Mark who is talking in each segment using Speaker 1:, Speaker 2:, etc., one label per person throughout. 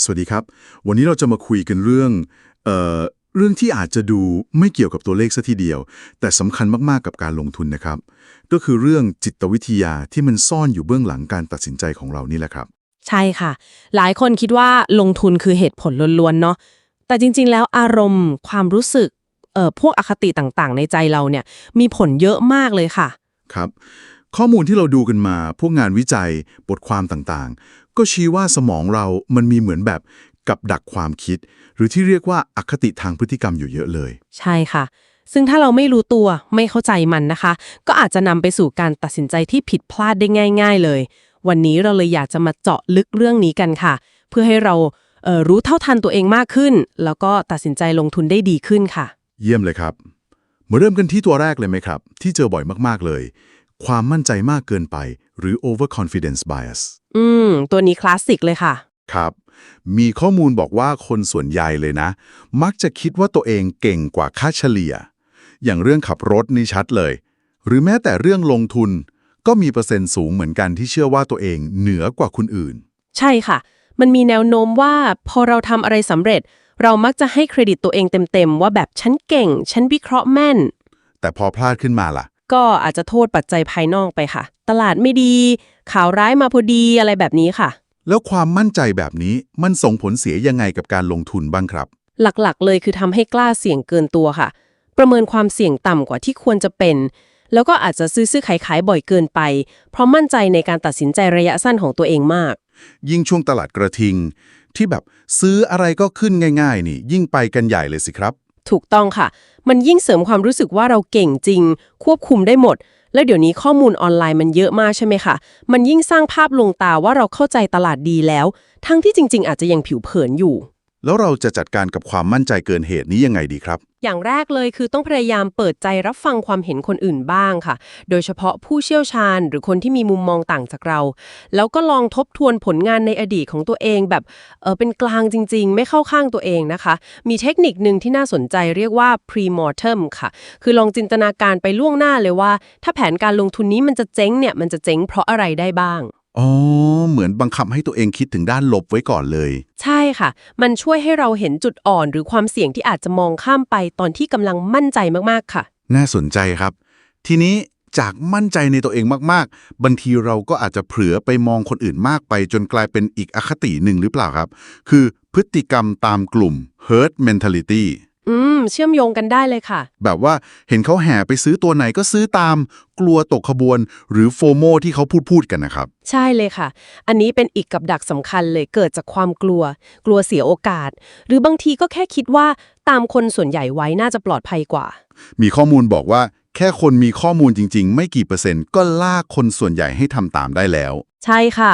Speaker 1: สวัสดีครับ วันนี้เราจะมาคุยกันเรื่องเอ่อเรื่องที่อาจจะดูไม่เกี่ยวกับตัวเลขซะทีเดียว แต่สำคัญมาก ๆ กับการลงทุนนะครับ ก็คือเรื่องจิตวิทยาที่มันซ่อนอยู่เบื้องหลังการตัดสินใจของเรานี่แหละครับ
Speaker 2: ใช่ค่ะ หลายคนคิดว่าลงทุนคือเหตุผลล้วนๆเนาะแต่จริง ๆ แล้วอารมณ์ความรู้สึกเอ่อพวกอคติต่างๆ ในใจเราเนี่ยมีผลเยอะมากเลยค่ะ
Speaker 1: ครับ ข้อมูลที่เราดูกันมา พวกงานวิจัย บทความต่างๆ ก็ชี้ว่าสมองเรามันมีเหมือนแบบกับดักความคิด หรือที่เรียกว่าอคติทางพฤติกรรมอยู่เยอะเลย
Speaker 2: ใช่ค่ะ ซึ่งถ้าเราไม่รู้ตัวไม่เข้าใจมันนะคะ ก็อาจจะนำไปสู่การตัดสินใจที่ผิดพลาดได้ง่าย ๆ เลย วันนี้เราเลยอยากจะมาเจาะลึกเรื่องนี้กันค่ะ เพื่อให้เราเอ่อรู้เท่าทันตัวเองมากขึ้น แล้วก็ตัดสินใจลงทุนได้ดีขึ้นค่ะ
Speaker 1: เยี่ยมเลยครับมาเริ่มกันที่ตัวแรกเลยไหมครับ ที่เจอบ่อยมากๆเลย ความมั่นใจมากเกินไป หรือ overconfidence bias
Speaker 2: อืม ตัวนี้คลาสสิกเลยค่ะ
Speaker 1: ครับ มีข้อมูลบอกว่าคนส่วนใหญ่เลยนะ มักจะคิดว่าตัวเองเก่งกว่าค่าเฉลี่ย อย่างเรื่องขับรถนี่ชัดเลย หรือแม้แต่เรื่องลงทุน ก็มีเปอร์เซ็นต์สูงเหมือนกันที่เชื่อว่าตัวเองเหนือกว่าคนอื่น
Speaker 2: ใช่ค่ะ มันมีแนวโน้มว่าพอเราทำอะไรสำเร็จ เรามักจะให้เครดิตตัวเองเต็มๆว่าแบบฉันเก่ง ฉันวิเคราะห์แม่น
Speaker 1: แต่พอพลาดขึ้นมาล่ะ
Speaker 2: ก็อาจจะโทษปัจจัยภายนอกไปค่ะ ตลาดไม่ดี ข่าวร้ายมาพอดีอะไรแบบนี้ค่ะ
Speaker 1: แล้วความมั่นใจแบบนี้มันส่งผลเสียยังไงกับการลงทุนบ้างครับ
Speaker 2: หลักๆ เลยคือทำให้กล้าเสี่ยงเกินตัวค่ะ ประเมินความเสี่ยงต่ำกว่าที่ควรจะเป็น แล้วก็อาจจะซื้อซื้อขายขายบ่อยเกินไป เพราะมั่นใจในการตัดสินใจระยะสั้นของตัวเองมาก
Speaker 1: ยิ่งช่วงตลาดกระทิง ที่แบบซื้ออะไรก็ขึ้นง่าย ๆ นี่ ยิ่งไปกันใหญ่เลยสิครับ
Speaker 2: ถูกต้องค่ะ มันยิ่งเสริมความรู้สึกว่าเราเก่งจริง ควบคุมได้หมด แล้วเดี๋ยวนี้ข้อมูลออนไลน์มันเยอะมากใช่ไหมคะมันยิ่งสร้างภาพลวงตาว่าเราเข้าใจตลาดดีแล้ว ทั้งที่จริง ๆ อาจจะยังผิวเผินอยู่
Speaker 1: แล้วเราจะจัดการกับความมั่นใจเกินเหตุนี้ยังไงดีครับ
Speaker 2: อย่างแรกเลยคือต้องพยายามเปิดใจรับฟังความเห็นคนอื่นบ้างค่ะ โดยเฉพาะผู้เชี่ยวชาญหรือคนที่มีมุมมองต่างจากเรา แล้วก็ลองทบทวนผลงานในอดีตของตัวเองแบบเออเป็นกลางจริง ๆ ไม่เข้าข้างตัวเองนะคะ มีเทคนิคหนึ่งที่น่าสนใจเรียกว่า pre-mortem ค่ะ คือลองจินตนาการไปล่วงหน้าเลยว่า ถ้าแผนการลงทุนนี้มันจะเจ๊งเนี่ยมันจะเจ๊งเพราะอะไรได้บ้าง
Speaker 1: อ๋อ เหมือนบังคับให้ตัวเองคิดถึงด้านลบไว้ก่อนเลย
Speaker 2: ใช่ค่ะ มันช่วยให้เราเห็นจุดอ่อนหรือความเสี่ยงที่อาจจะมองข้ามไปตอนที่กำลังมั่นใจมากๆค่ะ
Speaker 1: น่าสนใจครับ ทีนี้จากมั่นใจในตัวเองมากๆ บางทีเราก็อาจจะเผลอไปมองคนอื่นมากไป จนกลายเป็นอีกอคติหนึ่งหรือเปล่าครับ คือพฤติกรรมตามกลุ่ม herd mentality
Speaker 2: อืม เชื่อมโยงกันได้เลยค่ะ
Speaker 1: แบบว่าเห็นเขาแห่ไปซื้อตัวไหนก็ซื้อตาม กลัวตกขบวน หรือโฟโมที่เขาพูดพูดกันนะครับ
Speaker 2: ใช่เลยค่ะ อันนี้เป็นอีกกับดักสำคัญเลยเกิดจากความกลัว กลัวเสียโอกาส หรือบางทีก็แค่คิดว่าตามคนส่วนใหญ่ไว้น่าจะปลอดภัยกว่า
Speaker 1: มีข้อมูลบอกว่า แค่คนมีข้อมูลจริง ๆ ไม่กี่เปอร์เซ็นต์ก็ลากคนส่วนใหญ่ให้ทำตามได้แล้ว
Speaker 2: ใช่ค่ะ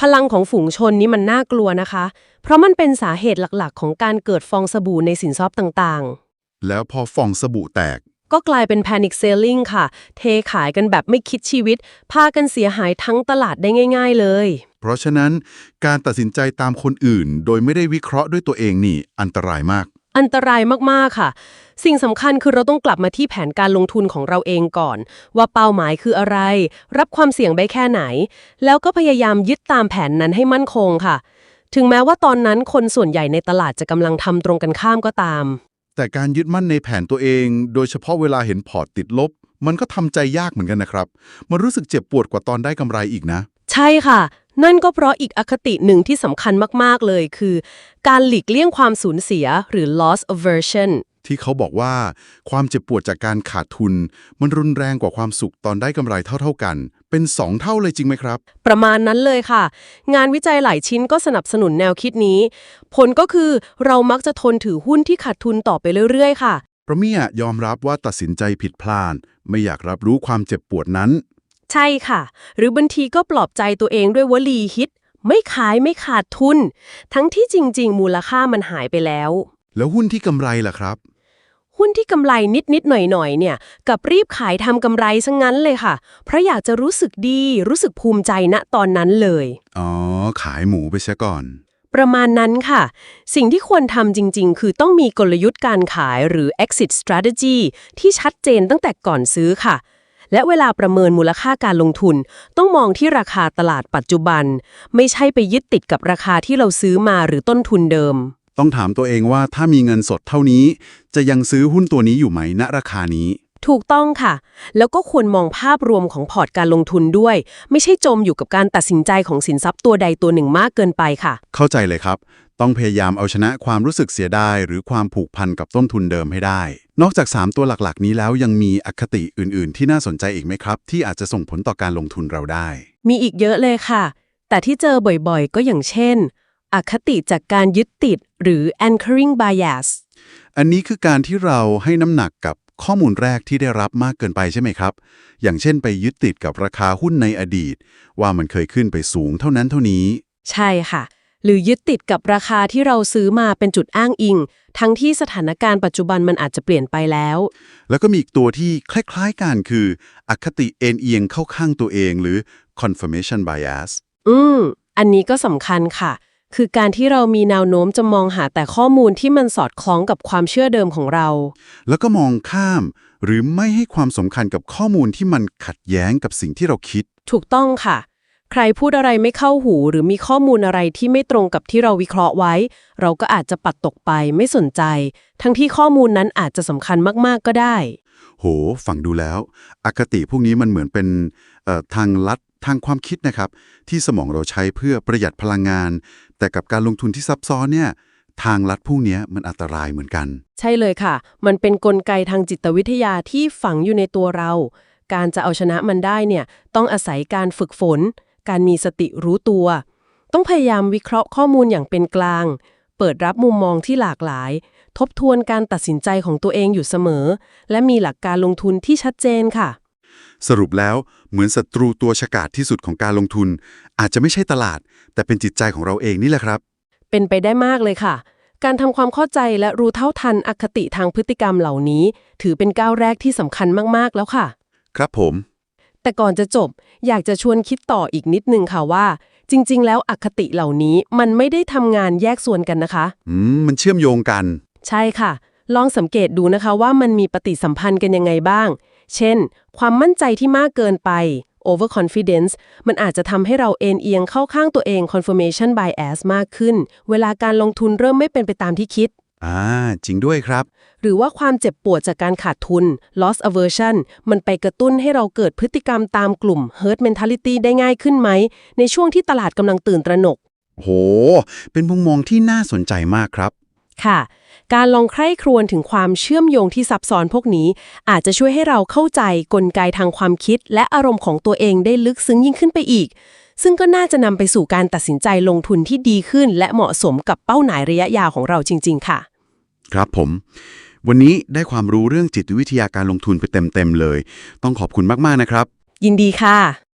Speaker 2: พลังของฝูงชนนี้มันน่ากลัวนะคะ เพราะมันเป็นสาเหตุหลักๆ ของการเกิดฟองสบู่ในสินทรัพย์ต่างๆ
Speaker 1: แล้วพอฟองสบู่แตก
Speaker 2: ก็กลายเป็น panic selling ค่ะ เทขายกันแบบไม่คิดชีวิต พากันเสียหายทั้งตลาดได้ง่าย ๆ เลย
Speaker 1: เพราะฉะนั้นการตัดสินใจตามคนอื่น โดยไม่ได้วิเคราะห์ด้วยตัวเองนี่อันตรายมาก
Speaker 2: อันตรายมาก ๆ ค่ะ สิ่งสำคัญคือเราต้องกลับมาที่แผนการลงทุนของเราเองก่อน ว่าเป้าหมายคืออะไร รับความเสี่ยงไปแค่ไหน แล้วก็พยายามยึดตามแผนนั้นให้มั่นคงค่ะ ถึงแม้ว่าตอนนั้นคนส่วนใหญ่ในตลาดจะกำลังทำตรงกันข้ามก็ตาม
Speaker 1: แต่การยึดมั่นในแผนตัวเอง โดยเฉพาะเวลาเห็นพอร์ตติดลบ มันก็ทำใจยากเหมือนกันนะครับ มันรู้สึกเจ็บปวดกว่าตอนได้กำไรอีกนะ
Speaker 2: ใช่ค่ะ นั่นก็เพราะอีกอคติหนึ่งที่สำคัญมาก ๆ เลยคือ การหลีกเลี่ยงความสูญเสียหรือ loss aversion
Speaker 1: ที่เขาบอกว่าความเจ็บปวดจากการขาดทุน มันรุนแรงกว่าความสุขตอนได้กำไรเท่า ๆกัน เป็นสองเท่าเลยจริงไหมครับ
Speaker 2: ประมาณนั้นเลยค่ะ งานวิจัยหลายชิ้นก็สนับสนุนแนวคิดนี้ ผลก็คือเรามักจะทนถือหุ้นที่ขาดทุนต่อไปเรื่อย ๆ ค่ะ
Speaker 1: เพราะเมียยอมรับว่าตัดสินใจผิดพลาด ไม่อยากรับรู้ความเจ็บปวดนั้น
Speaker 2: ใช่ค่ะ หรือบางทีก็ปลอบใจตัวเองด้วยวลีฮิต ไม่ขายไม่ขาดทุน ทั้งที่จริง ๆ มูลค่ามันหายไปแล้ว
Speaker 1: แล้วหุ้นที่กำไรล่ะครับ
Speaker 2: หุ้นที่กำไรนิดๆหน่อยๆเนี่ย กับรีบขายทำกำไรซะงงั้นเลยค่ะ เพราะอยากจะรู้สึกดีรู้สึกภูมิใจณตอนนั้นเลย
Speaker 1: อ๋อ ขายหมูไปเสียก่อน
Speaker 2: ประมาณนั้นค่ะ สิ่งที่ควรทำจริง ๆ คือต้องมีกลยุทธ์การขายหรือ exit strategy ที่ชัดเจนตั้งแต่ก่อนซื้อค่ะ และเวลาประเมินมูลค่าการลงทุน ต้องมองที่ราคาตลาดปัจจุบัน ไม่ใช่ไปยึดติดกับราคาที่เราซื้อมาหรือต้นทุนเดิม
Speaker 1: ต้องถามตัวเองว่าถ้ามีเงินสดเท่านี้ จะยังซื้อหุ้นตัวนี้อยู่ไหมณราคานี้
Speaker 2: ถูกต้องค่ะ แล้วก็ควรมองภาพรวมของพอร์ตการลงทุนด้วย ไม่ใช่จมอยู่กับการตัดสินใจของสินทรัพย์ตัวใดตัวหนึ่งมากเกินไปค่ะ
Speaker 1: เข้าใจเลยครับ ต้องพยายามเอาชนะความรู้สึกเสียดายหรือความผูกพันกับต้นทุนเดิมให้ได้ นอกจาก 3 ตัวหลักๆ นี้แล้วยังมีอคติอื่นๆ ที่น่าสนใจอีกไหมครับ ที่อาจจะส่งผลต่อการลงทุนเราได้
Speaker 2: มีอีกเยอะเลยค่ะ แต่ที่เจอบ่อยๆ ก็อย่างเช่น อคติจากการยึดติดหรือ anchoring bias
Speaker 1: อันนี้คือการที่เราให้น้ำหนักกับข้อมูลแรกที่ได้รับมากเกินไปใช่ไหมครับ อย่างเช่นไปยึดติดกับราคาหุ้นในอดีต ว่ามันเคยขึ้นไปสูงเท่านั้นเท่านี้
Speaker 2: ใช่ค่ะ หรือยึดติดกับราคาที่เราซื้อมาเป็นจุดอ้างอิง ทั้งที่สถานการณ์ปัจจุบันมันอาจจะเปลี่ยนไปแล้ว
Speaker 1: แล้วก็มีอีกตัวที่คล้ายๆกันคือ อคติเอ็นเอียงเข้าข้างตัวเองหรือ confirmation bias
Speaker 2: อืม อันนี้ก็สำคัญค่ะ คือการที่เรามีแนวโน้มจะมองหาแต่ข้อมูลที่มันสอดคล้องกับความเชื่อเดิมของเรา
Speaker 1: แล้วก็มองข้าม หรือไม่ให้ความสำคัญกับข้อมูลที่มันขัดแย้งกับสิ่งที่เราคิด
Speaker 2: ถูกต้องค่ะ ใครพูดอะไรไม่เข้าหู หรือมีข้อมูลอะไรที่ไม่ตรงกับที่เราวิเคราะห์ไว้ เราก็อาจจะปัดตกไปไม่สนใจ ทั้งที่ข้อมูลนั้นอาจจะสำคัญมากๆก็ได้
Speaker 1: โหฟังดูแล้ว อคติพวกนี้มันเหมือนเป็นเอ่อทางลัดทางความคิดนะครับ ที่สมองเราใช้เพื่อประหยัดพลังงาน แต่กับการลงทุนที่ซับซ้อนเนี่ยทางลัดพวกเนี้ยมันอันตรายเหมือนกัน
Speaker 2: ใช่เลยค่ะ มันเป็นนกลไกทางจิตวิทยาที่ฝังอยู่ในตัวเรา การจะเอาชนะมันได้เนี่ยต้องอาศัยการฝึกฝน การมีสติรู้ตัว ต้องพยายามวิเคราะห์ข้อมูลอย่างเป็นกลาง เปิดรับมุมมองที่หลากหลาย ทบทวนการตัดสินใจของตัวเองอยู่เสมอ และมีหลักการลงทุนที่ชัดเจนค่ะ
Speaker 1: สรุปแล้วเหมือนศัตรูตัวฉกาจที่สุดของการลงทุน อาจจะไม่ใช่ตลาด แต่เป็นจิตใจของเราเองนี่แหละครับ
Speaker 2: เป็นไปได้มากเลยค่ะการทำความเข้าใจและรู้เท่าทันอคติทางพฤติกรรมเหล่านี้ ถือเป็นก้าวแรกที่สำคัญมาก ๆ แล้วค่ะ
Speaker 1: ครับผม
Speaker 2: แต่ก่อนจะจบอยากจะชวนคิดต่ออีกนิดนึงค่ะว่า จริง ๆ แล้วอคติเหล่านี้มันไม่ได้ทำงานแยกส่วนกันนะคะ
Speaker 1: อืมมันเชื่อมโยงกัน
Speaker 2: ใช่ค่ะ ลองสังเกตดูนะคะว่ามันมีปฏิสัมพันธ์กันยังไงบ้าง เช่น ความมั่นใจที่มากเกินไป overconfidence มันอาจจะทำให้เราเอ็นเอียงเข้าข้างตัวเอง confirmation bias มากขึ้น เวลาการลงทุนเริ่มไม่เป็นไปตามที่คิด
Speaker 1: อ่าจริงด้วยครับ
Speaker 2: หรือว่าความเจ็บปวดจากการขาดทุน loss aversion มันไปกระตุ้นให้เราเกิดพฤติกรรมตามกลุ่ม herd mentality ได้ง่ายขึ้นไหม ในช่วงที่ตลาดกำลังตื่นตระหนก
Speaker 1: โห เป็นมุมมองที่น่าสนใจมากครับ
Speaker 2: ค่ะ การลองใคร่ครวญถึงความเชื่อมโยงที่ซับซ้อนพวกนี้ อาจจะช่วยให้เราเข้าใจกลไกทางความคิด และอารมณ์ของตัวเองได้ลึกซึ้งยิ่งขึ้นไปอีก ซึ่งก็น่าจะนำไปสู่การตัดสินใจลงทุนที่ดีขึ้น และเหมาะสมกับเป้าหมายระยะยาวของเราจริง ๆ ค่ะ
Speaker 1: ครับผม วันนี้ได้ความรู้เรื่องจิตวิทยาการลงทุนไปเต็มๆเลย ต้องขอบคุณมากๆนะครับ
Speaker 2: ยินดีค่ะ